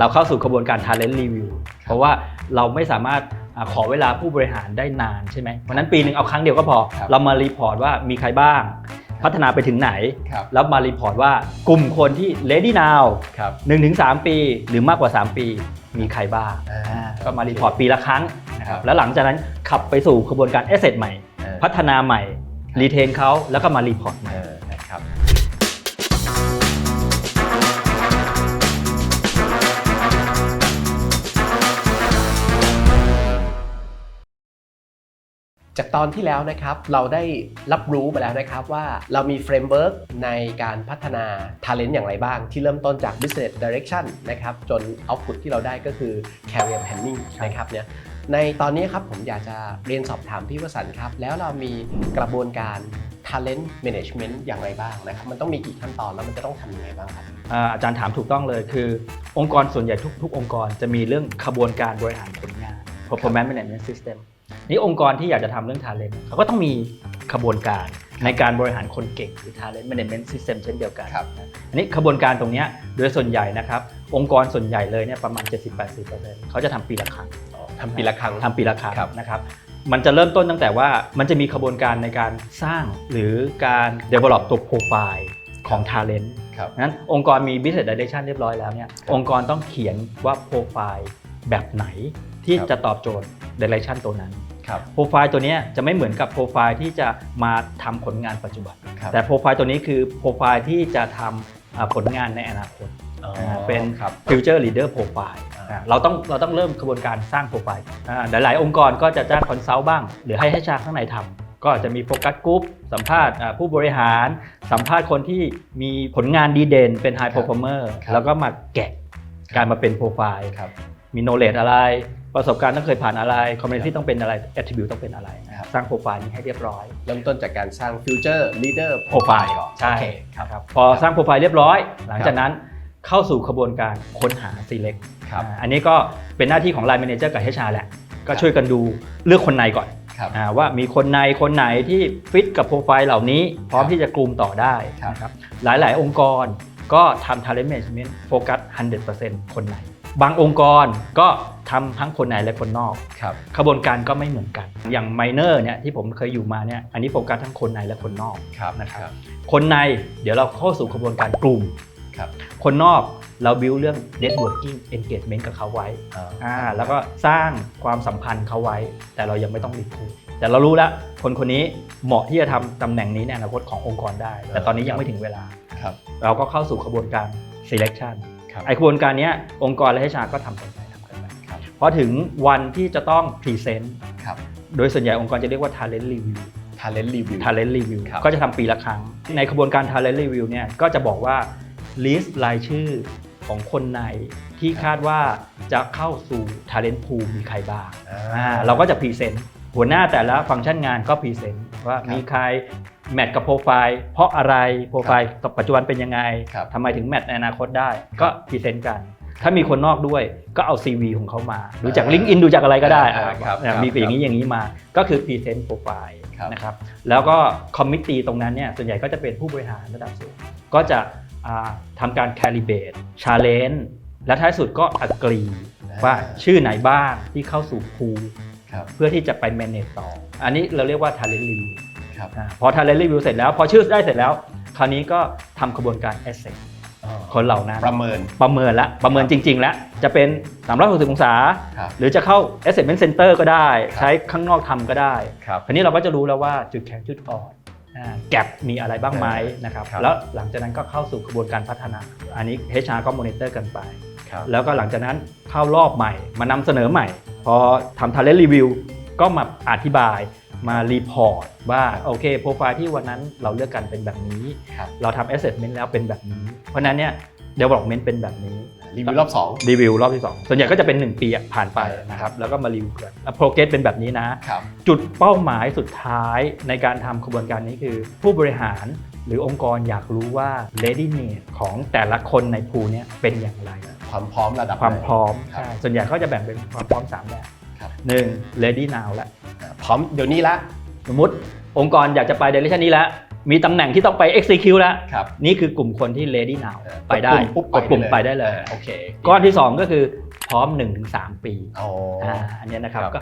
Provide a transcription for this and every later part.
เราเข้าสู่กระบวนการ talent review เพราะว่าเราไม่สามารถอ่าขอเวลาผู้บริหารได้นานใช่ไหมเพราะฉะนั้นปีหนึ่งเอาครั้งเดียวก็พอครับเรามารีพอร์ตว่ามีใครบ้าง พัฒนาไปถึงไหนครับแล้วมารีพอร์ตว่ากลุ่มคนที่ ready now ครับ1-3ปีหรือมากกว่า 3 ปีมีใครบ้างอ่าอ่าก็มารีพอร์ตปีละครั้งนะคครัรับบแล้วหลังจากนั้นขับไปสู่กระบวนการ asset ใหม่เออพัฒนาใหม่รีเทนเขาแล้วก็มารีพอร์ตใหม่ จากตอนที่แล้วนะครับเราได้รับรู้ไปแล้วนะครับว่าเรามีเฟรมเวิร์กในการพัฒนา Talent อย่างไรบ้าง ที่เริ่มต้นจาก Business Direction นะครับจน Output ที่เราได้ก็คือ Career Planning นะครับเนี่ยในตอนนี้ครับผมอยากจะเรียนสอบถามพี่วสันต์ครับ แล้วเรามีกระบวนการ Talent Management อย่างไรบ้างนะครับมันต้องมีกี่ขั้นตอนแล้วมันจะต้องทำยังไงบ้างครับอ่าอาจารย์ถามถูกต้องเลยคือ องค์กรส่วนใหญ่ทุก ๆ องค์กรจะมีเรื่องขบวนการบริหารผลงาน performance management system นี่องค์กรที่อยากจะทำเรื่อง talent เขาก็ต้องมีขบวนการในการบริหารคนเก่งหรือ talent management system เช่นเดียวกันครับอันนี้ขบวนการตรงเนี้ยโดยส่วนใหญ่นะครับองค์กรส่วนใหญ่เลยเนี่ยประมาณ 70-80%เขาจะทำปีละครั้งทำปีละครั้งทำปีละครั้งครับนะครับมันจะเริ่มต้นตั้งแต่ว่ามันจะมีขบวนการในการสร้างหรือการ develop ตัวโปรไฟล์ของ talent ครับนั้นองค์กรมี business direction เรียบร้อยแล้วเนี่ยครับองค์กรต้องเขียนว่าโปรไฟล์แบบไหนที่ครับจะตอบโจทย์ direction ตัวนั้นครับโปรไฟล์ตัวเนี้ยจะไม่เหมือนกับโปรไฟล์ที่จะมาทำผลงานปัจจุบันครับแต่โปรไฟล์ตัวนี้คือโปรไฟล์ที่จะทำอ่าผลงานในอนาคตอ๋ออ่าเป็นครับ future leader profile อ่าอ่าเราต้องเราต้องเริ่มกระบวนการสร้างโปรไฟล์อ่าหลาย ๆ องค์กรก็จะจ้างคอนซัลท์บ้าง หรือให้ให้ชาข้างในทำก็จะมีโฟกัสกรุ๊ปสัมภาษณ์อ่าผู้บริหาร สัมภาษณ์คนที่มีผลงานดีเด่นเป็น high performer ครับแล้วก็มาแกะการมาเป็นโปรไฟล์ครับมี knowledge อะไร ประสบการณ์ต้องเคยผ่านอะไร community ต้องเป็นอะไร attribute ต้องเป็นอะไรนะคครัรับบสร้างโปรไฟล์นี้ให้เรียบร้อย เริ่มต้นจากการสร้าง Future Leader โปรไฟล์ก่อนใช่โอเคครับครับพอสร้างโปรไฟล์เรียบร้อย หลังจากนั้นเข้าสู่ขบวนการค้นหา select ครับอ่าอันนี้ก็เป็นหน้าที่ของ Line Manager กับ HR แหละ ก็ครับช่วยกันดูเลือกคนในก่อนครับอาว่ามีคนในคนไหนที่ฟิตกับโปรไฟล์เหล่านี้ พร้อมครับที่จะกลุ่มต่อได้ครับนะครับหลายๆ องค์กรก็ทำ talent management โฟกัส 100%คนใน บางองค์กรก็ทำทั้งคนในและคนนอกครับขบวนการก็ไม่เหมือนกัน อย่างไมเนอร์เนี่ยที่ผมเคยอยู่มาเนี่ยอันนี้โฟกัสทั้งคนในและคนนอกครับนะครับ คนในเดี๋ยวเราเข้าสู่กระบวนการกลุ่มครับคนนอกเราบิวเรื่อง networking engagement กับเขาไว้อ่าแล้วก็สร้างความสัมพันธ์เขาไว้ แต่เรายังไม่ต้องรีคูดแต่เรารู้แล้วคนคนนี้เหมาะที่จะทำตำแหน่งนี้ในอนาคตขององค์กรได้ แต่ตอนนี้ยังไม่ถึงเวลาครับเราก็เข้าสู่กระบวนการ selection ครับ ไอกระบวนการเนี้ยองค์กรและให้ชาก็ทำกันไปทำกันไปครับพอถึงวันที่จะต้อง present ครับโดยส่วนใหญ่องค์กรจะเรียกว่า talent review Talent Review talent review ครับก็จะทำปีละครั้ง ในกระบวนการ talent review เนี่ยก็จะบอกว่า list รายชื่อของคนในที่คาดว่าจะเข้าสู่ talent pool มีใครบ้างอ่าอ่าเราก็จะพรีเซนต์หัวหน้าแต่ละฟังก์ชันงานก็พรีเซนต์ว่าครับมีใคร แมทกับโปรไฟล์เพราะอะไรโปรไฟล์ปัจจุบันเป็นยังไงครับ ทำไมถึงแมทในอนาคตได้ ก็พรีเซนต์กัน ถ้ามีคนนอกด้วยก็เอา CV ของเขามา ดูจากอ่าลิงก์อินดูจากอะไรก็ได้อ่าอ่าครับเนี่ยครับมีอย่างนี้อย่างนี้มาก็คือพรีเซนต์โปรไฟล์ครับ นะครับแล้วก็คอมมิตตี้ตรงนั้นเนี่ยส่วนใหญ่ก็จะเป็นผู้บริหารระดับสูง ก็จะอ่าทำการแคลิเบตชาเลนจ์และท้ายสุดก็อักรีว่าชื่อไหนบ้างที่เข้าสู่พูล ครับ เพื่อที่จะไป manage ต่อ อันนี้เราเรียกว่า talent review ครับอ่าพอ talent review เสร็จแล้วพอชื่อได้เสร็จแล้ว คราวนี้ก็ทำกระบวนการ asset คนเหล่านั้น ประเมิน ประเมินละประเมินจริง ๆ แล้ว จะเป็น 360 องศา ครับ หรือจะเข้า assessment center ก็ได้ครับใช้ข้างนอกทำก็ได้ ครับ คราวนี้เราก็จะรู้แล้วว่าจุดแข็งจุดอ่อนแกลบมีอะไรบ้างไหมนะครับ ครับ แล้วหลังจากนั้นก็เข้าสู่กระบวนการพัฒนา อันนี้ HR ก็ monitor กันไป ครับ แล้วก็หลังจากนั้นเข้ารอบใหม่ มานำเสนอใหม่ พอทำ talent review ก็มาอธิบาย มารีพอร์ตว่าโอเคโปรไฟล์ที่วันนั้นเราเลือกกันเป็นแบบนี้ครับเราทำ assessment แล้วเป็นแบบนี้ เพราะฉะนั้นเนี่ย development เป็นแบบนี้รีวิวรอบสองรีวิวรอบที่ 2 ส่วนใหญ่ก็จะเป็น 1 ปีอะผ่านไปนะครับแล้วก็มารีวิวกันแล้ว progress เป็นแบบนี้นะครับจุดเป้าหมายสุดท้ายในการทำกระบวนการนี้คือ ผู้บริหารหรือองค์กรอยากรู้ว่า readiness ของแต่ละคนในพูเนี้ยเป็นอย่างไร ความพร้อมระดับความไหนพร้อมครับใช่ส่วนใหญ่เขาจะแบ่งเป็นความพร้อม3แบบครับ หนึ่ง ready now แล้วพร้อมเดี๋ยวนี้ละ สมมติองค์กรอยากจะไป direction นี้แล้ว มีตำแหน่งที่ต้องไป execute แล้ว ครับ นี่คือกลุ่มคนที่ ready now เออไปได้กดปุ่มปุ๊บกดปุ่มไปได้เลย โอเคก้อนที่ 2 ก็คือพร้อม 1-3 ปีอ๋ออ อ่าอันเนี้ยนะครับครับก็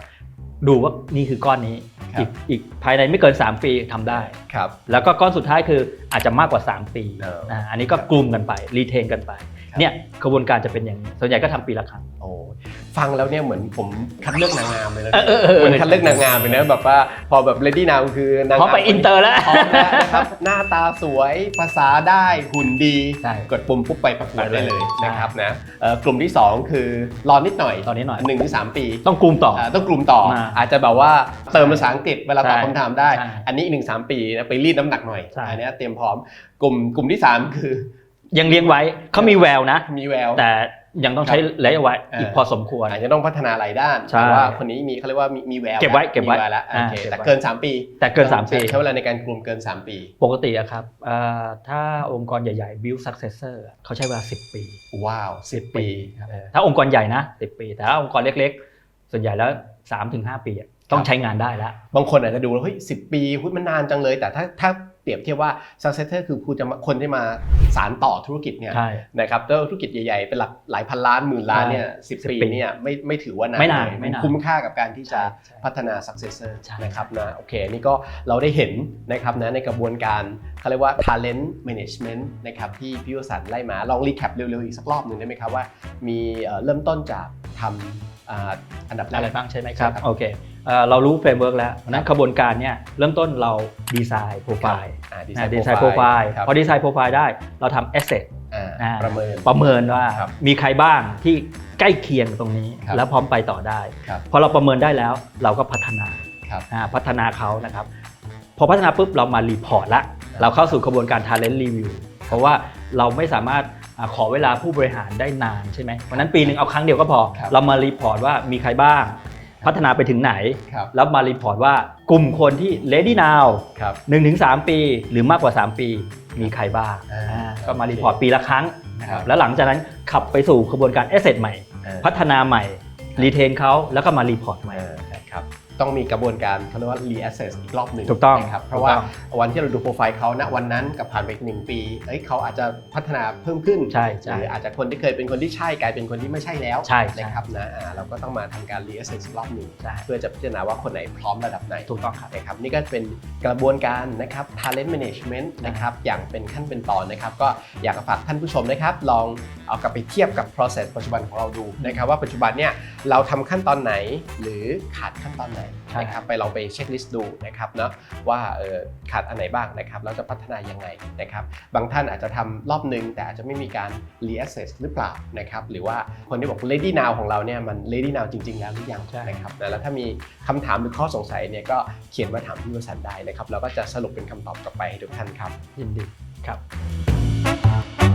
ดูว่านี่คือก้อนนี้ครับ อีกอีกภายในไม่เกิน 3 ปีทำได้ ครับ แล้วก็ก้อนสุดท้ายคืออาจจะมากกว่า 3 ปีเอออ่าอันนี้ก็ครับกลุ่มกันไปรีเทนกันไปครับ เนี่ยกระบวนการจะเป็นอย่างนี้ส่วนใหญ่ก็ทำปีละครั้ง โอ้ฟังแล้วเนี่ยเหมือนผมคัดเลือกนางงามเลยนะเออเออเออ เหมือนคัดเลือกนางงามเลยนะแบบว่าพอแบบ ready now คือนางเพราะงามไปอินเตอร์แล้ว พร้อมแล้วนะครับ หน้าตาสวยภาษาได้หุ่นดีใช่กดปุ่มปุ๊บไปประกวดได้เลยใช่ นะครับนะเอ่อกลุ่มที่2คือรอนิดหน่อยรอนิดหน่อยหนึ่งถึงสามปี ต้องกลุ่มต่อ อ่าต้องกลุ่มต่อมาอาจจะแบบว่าเติมภาษาอังกฤษเวลาตอบใช่คำถามได้ ใช่อันนี้หนึ่งสามปีนะไปรีดน้ำหนักหน่อยใช่ อันเนี้ยเตรียมพร้อมกลุ่มกลุ่มที่ 3 คือ ยังเลี้ยงไว้เขามีแววนะ มีแวว แต่ยังต้องใช้ระยะไว้เอออีอีกพอสมควรอาจจะต้องพัฒนาหลายด้านใช่แต่ว่าคนนี้มีเขาเรียกว่ามีมีแววเก็บไว้แล้วเก็บไว้มีแล้วโออ่าเคเก็บไว้แต่เกิน 3 ปี แต่เกิน 3 ปีใช้เวลาในการกลุ่มเกิน 3 ปี ปกติอะครับเอ่อถ้าองค์กรใหญ่ๆ build successor อะเขาใช้เวลา 10 ปี ว้าว 10 ปีครับเออถ้าองค์กรใหญ่นะ 10 ปี แต่ถ้าองค์กรเล็กๆ ส่วนใหญ่แล้ว 3-5 ปีอะต้องใช้งานได้แล้วบางคนอาจจะดูแล้วเฮ้ยสิปีหุ้ยมันนานจังเลย แต่ถ้าถ้าเปรียบเทียบว่า successor คือคุณจะมาคนที่มาสารต่อธุรกิจเนี่ยใช่ นะครับแล้วธุรกิจใหญ่ๆเป็นหลักหลายพันล้านหมื่นล้านเนี่ยสิ10ปีปีเนี่ยไม่ไม่ถือว่านานไม่นานเลยไม่นานคุ้มค่ากับการที่จะใช่พัฒนา successor ใช่ นะครับนะโอเคนี่ก็เราได้เห็นนะครับนะในกระบวนการเขาเรียกว่า talent management นะครับที่พี่วสันต์ไล่มาลองรีแคปเร็วๆอีกสักรอบหนึ่งได้ไหมครับว่ามีเอ่อเริ่มต้นจากทำ อ่าอันดับแรอะไรกบ้างใช่ไหมคใช่รับครับโอเคเอ่อเรารู้เฟรมเวิร์กแล้วเพราะฉะนั้นกระบวนการเนี่ยเริ่มต้นเราดีไซน์โปรไฟล์อ่าดี design ไซน์โปรไฟล์ครับพอดีไซน์โปรไฟล์ได้เราทำ asset อ่าอ่าประเมินประเมินว่าครับมีใครบ้างที่ใกล้เคียงตรงนี้ครับแล้วพร้อมไปต่อได้ครับพอเราประเมินได้แล้วเราก็พัฒนาครับอ่าพัฒนาเขานะครับ พอพัฒนาปุ๊บเรามารีพอร์ตละเราเข้าสู่กระบวนการ Talent Review เพราะว่าเราไม่สามารถอ่า ขอเวลาผู้บริหารได้นานใช่ไหมเพราะฉะนั้นปีหนึ่งเอาครั้งเดียวก็พอ ครับเรามารีพอร์ตว่ามีใครบ้าง พัฒนาไปถึงไหน ครับ แล้วมารีพอร์ตว่ากลุ่มคนที่ ready now ครับ1-3ปีหรือมากกว่า 3 ปีมีใครบ้างอ่าอ่าก็มารีพอร์ตปีละครั้งนะคครัรับบแล้วหลังจากนั้นขับไปสู่กระบวนการ asset ใหม่อ่าพัฒนาใหม่ รีเทนเขาแล้วก็มารีพอร์ตใหม่ เออนะครับ ต้องมีกระบวนการเขาเรียกว่า reassess อีกรอบหนึ่งถูกต้องนะครับเพถูราะกว่าต้องวันที่เราดูโปรไฟล์เขาณวันนั้นกับผ่านไปอีกหนึ่งปีเอ้ยเขาอาจจะพัฒนาเพิ่มขึ้นใช่หใช่รืออาจจะคนที่เคยเป็นคนที่ใช่กลายเป็นคนที่ไม่ใช่แล้วใช่ใช่นะครับนะอ่าเราก็ต้องมาทำการ reassess อีกรอบหนึ่งใช่เพื่อจะพิจารณาว่าคนไหนพร้อมระดับไหนถูกต้องครับนะครับนี่ก็เป็นกระบวนการนะครับ talent management นะครับอย่างเป็นขั้นเป็นตอนนะครับ ก็อยากจะฝากท่านผู้ชมนะครับ ลองเอากลับไปเทียบกับ process ปัจจุบันของเราดูนะครับว่าปัจจุบันเนี่ยเราทำขั้นตอนไหนหรือขาดขั้นตอนไหนใช่นะครับไปลองไปเช็คลิสต์ดูนะครับเนาะว่าเออขาดอันไหนบ้างนะครับเราจะพัฒนายังไงนะครับบางท่านอาจจะทำรอบหนึ่งแต่อาจจะไม่มีการ reassess หรือเปล่านะครับหรือว่าคนที่บอก ready now ของเราเนี่ยมัน ready now จริง ๆ แล้วหรือยังใช่นะครับนะแล้วถ้ามีคำถามหรือข้อสงสัยเนี่ยก็เขียนมาถามพี่วสันต์ได้นะครับเราก็จะสรุปเป็นคำตอบกลับไปให้ทุกท่านครับยินดีครับ